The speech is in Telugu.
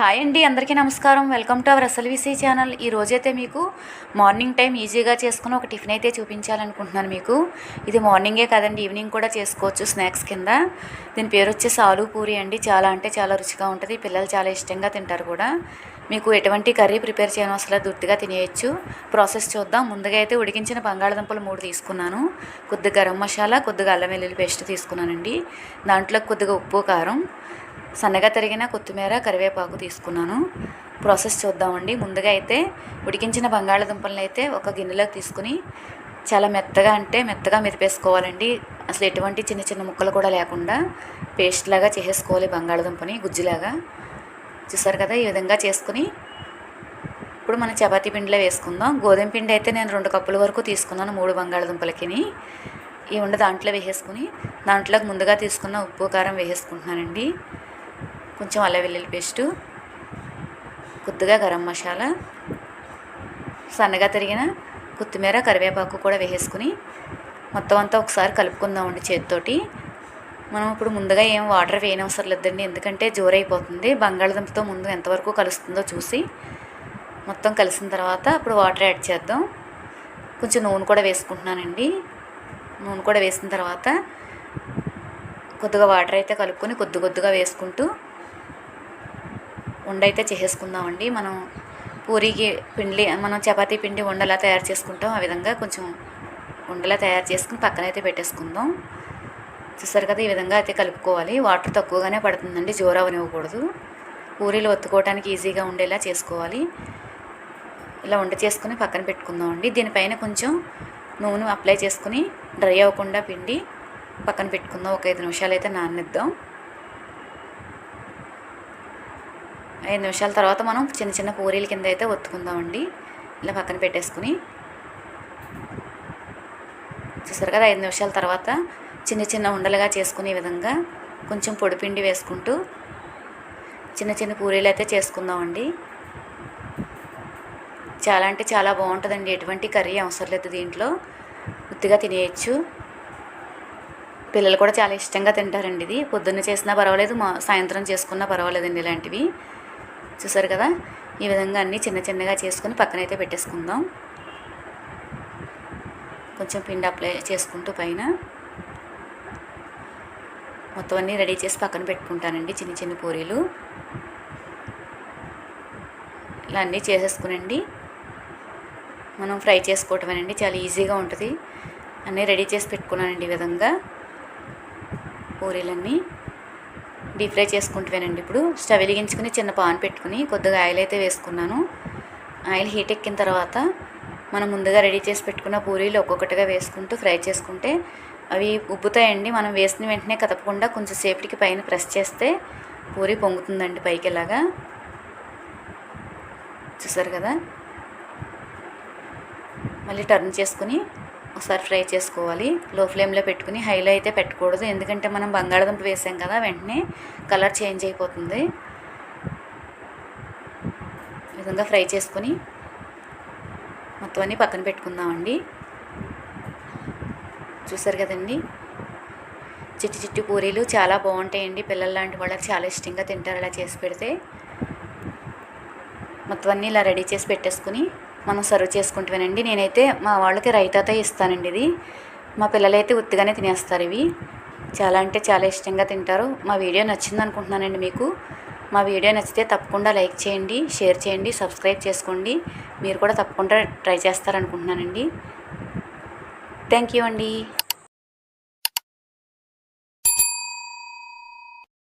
హాయ్ అండి అందరికీ నమస్కారం. Welcome to our SLVC channel. ఈ రోజైతే మీకు మార్నింగ్ టైం ఈజీగా చేసుకుని ఒక టిఫిన్ అయితే చూపించాలనుకుంటున్నాను మీకు. ఇది మార్నింగే కదండి ఈవినింగ్ కూడా చేసుకోవచ్చు స్నాక్స్ కింద. దీని పేరు వచ్చేసి ఆలు పూరి అండి. చాలా అంటే చాలా రుచిగా ఉంటుంది. పిల్లలు చాలా ఇష్టంగా తింటారు కూడా. మీకు ఎటువంటి కర్రీ ప్రిపేర్ చేయడం అసలు దుర్తిగా తినేయచ్చు. ప్రాసెస్ చూద్దాం. ముందుగా అయితే ఉడికించిన బంగాళదుంపలు మూడు తీసుకున్నాను. కొద్దిగా గరం మసాలా కొద్దిగా అల్లం వెల్లుల్లి పేస్ట్ తీసుకున్నానండి. దాంట్లో కొద్దిగా ఉప్పు కారం. సన్నగా తరిగిన కొత్తిమీర కరివేపాకు తీసుకున్నాను. ప్రాసెస్ చూద్దామండి. ముందుగా అయితే ఉడికించిన బంగాళాదుంపలను అయితే ఒక గిన్నెలోకి తీసుకుని చాలా మెత్తగా అంటే మెత్తగా మెదిపేసుకోవాలండి. అసలు ఎటువంటి చిన్న చిన్న ముక్కలు కూడా లేకుండా పేస్ట్ లాగా చేసేసుకోవాలి బంగాళదుంపని గుజ్జులాగా. చూసారు కదా ఈ విధంగా చేసుకుని ఇప్పుడు మనం చపాతీ పిండిలో వేసుకుందాం. గోధుమ పిండి అయితే నేను రెండు కప్పుల వరకు తీసుకున్నాను మూడు బంగాళదుంపలకిని. ఈ ఉండ దాంట్లో వేసేసుకుని దాంట్లోకి ముందుగా తీసుకున్న ఉప్పు కారం వేసేసుకుంటున్నానండి. కొంచెం అల్లం వెల్లుల్లి పేస్టు కొద్దిగా గరం మసాలా సన్నగా తరిగిన కొత్తిమీర కరివేపాకు కూడా వేసేసుకుని మొత్తం అంతా ఒకసారి కలుపుకుందామండి చేతితోటి. మనం ఇప్పుడు ముందుగా ఏం వాటర్ వేయనవసరం లేదండి ఎందుకంటే జోరైపోతుంది. బంగాళదుంపతో ముందు ఎంతవరకు కలుస్తుందో చూసి మొత్తం కలిసిన తర్వాత అప్పుడు వాటర్ యాడ్ చేద్దాం. కొంచెం నూనె కూడా వేసుకుంటున్నానండి. నూనె కూడా వేసిన తర్వాత కొద్దిగా వాటర్ అయితే కలుపుకొని కొద్ది కొద్దిగా వేసుకుంటూ ఉండైతే చేసేసుకుందామండి. మనం పూరికి పిండి మనం చపాతీ పిండి ఉండలా తయారు చేసుకుంటాం. ఆ విధంగా కొంచెం ఉండలా తయారు చేసుకుని పక్కనైతే పెట్టేసుకుందాం. చూసారు కదా ఈ విధంగా అయితే కలుపుకోవాలి. వాటర్ తక్కువగానే పడుతుందండి జోరవనివ్వకూడదు పూరీలు ఒత్తుకోవడానికి ఈజీగా ఉండేలా చేసుకోవాలి. ఇలా వంట చేసుకుని పక్కన పెట్టుకుందామండి. దీనిపైన కొంచెం నూనె అప్లై చేసుకుని డ్రై అవ్వకుండా పిండి పక్కన పెట్టుకుందాం. ఒక ఐదు నిమిషాలు అయితే నాననిద్దాం. ఐదు నిమిషాల తర్వాత మనం చిన్న చిన్న పూరీల కింద అయితే ఒత్తుకుందామండి. ఇలా పక్కన పెట్టేసుకుని. చూసారు కదా ఐదు నిమిషాల తర్వాత చిన్న చిన్న ఉండలుగా చేసుకునే విధంగా కొంచెం పొడిపిండి వేసుకుంటూ చిన్న చిన్న పూరీలు అయితే చేసుకుందామండి. చాలా అంటే చాలా బాగుంటుందండి. ఎటువంటి కర్రీ అవసరం లేదు దీంట్లో. ఉత్తిగా తినేయచ్చు. పిల్లలు కూడా చాలా ఇష్టంగా తింటారండి ఇది. పొద్దున్న చేసినా పర్వాలేదు మా సాయంత్రం చేసుకున్నా పర్వాలేదండి ఇలాంటివి. చూసారు కదా? ఈ విధంగా అన్నీ చిన్న చిన్నగా చేసుకొని పక్కనైతే పెట్టేసుకుందాం. కొంచెం పిండి అప్లై చేసుకుంటూ పైన. మొత్తం అన్నీ రెడీ చేసి పక్కన పెట్టుకుంటానండి చిన్న చిన్న పూరీలు. ఇలా అన్నీ చేసేసుకునండి. మనం ఫ్రై చేసుకోవటమేనండి చాలా ఈజీగా ఉంటుంది. అన్నీ రెడీ చేసి పెట్టుకున్నానండి ఈ విధంగా పూరీలన్నీ. డీప్ ఫ్రై చేసుకుంటున్నానండి ఇప్పుడు. స్టవ్ వెలిగించుకుని చిన్న పాన్ పెట్టుకుని కొద్దిగా ఆయిల్ అయితే వేసుకున్నాను. ఆయిల్ హీట్ ఎక్కిన తర్వాత మనం ముందుగా రెడీ చేసి పెట్టుకున్న పూరీలు ఒక్కొక్కటిగా వేసుకుంటూ ఫ్రై చేసుకుంటే అవి ఉబ్బుతాయండి. మనం వేసిన వెంటనే కదపకుండా కొంచెం సేపటికి పైన ప్రెస్ చేస్తే పూరి పొంగుతుందండి పైకి ఇలాగా చూసారు కదా? మళ్ళీ టర్న్ చేసుకుని ఒకసారి ఫ్రై చేసుకోవాలి. లో ఫ్లేమ్లో పెట్టుకుని హైలో అయితే పెట్టకూడదు. ఎందుకంటే మనం బంగాళదుంప వేసాం కదా వెంటనే కలర్ చేంజ్ అయిపోతుంది. విధంగా ఫ్రై చేసుకొని మొత్తం అన్నీ పక్కన పెట్టుకుందామండి. చూసారు కదండి? చిట్టి చిట్టి పూరీలు చాలా బాగుంటాయండి. పిల్లల లాంటి వాళ్ళకి చాలా ఇష్టంగా తింటారు అలా చేసి పెడితే. మొత్తం అన్నీ ఇలా రెడీ చేసి పెట్టేసుకుని మనం సర్వ్ చేసుకుంటామేనండి నేనైతే మా వాళ్ళకి రైతాతో ఇస్తానండి ఇది. మా పిల్లలైతే ఉత్తిగానే తినేస్తారు ఇవి. చాలా అంటే చాలా ఇష్టంగా తింటారు. మా వీడియో నచ్చింది అనుకుంటున్నానండి మీకు. మా వీడియో నచ్చితే తప్పకుండా లైక్ చేయండి షేర్ చేయండి సబ్స్క్రైబ్ చేసుకోండి. మీరు కూడా తప్పకుండా ట్రై చేస్తారనుకుంటున్నానండి. థ్యాంక్ యూ అండి.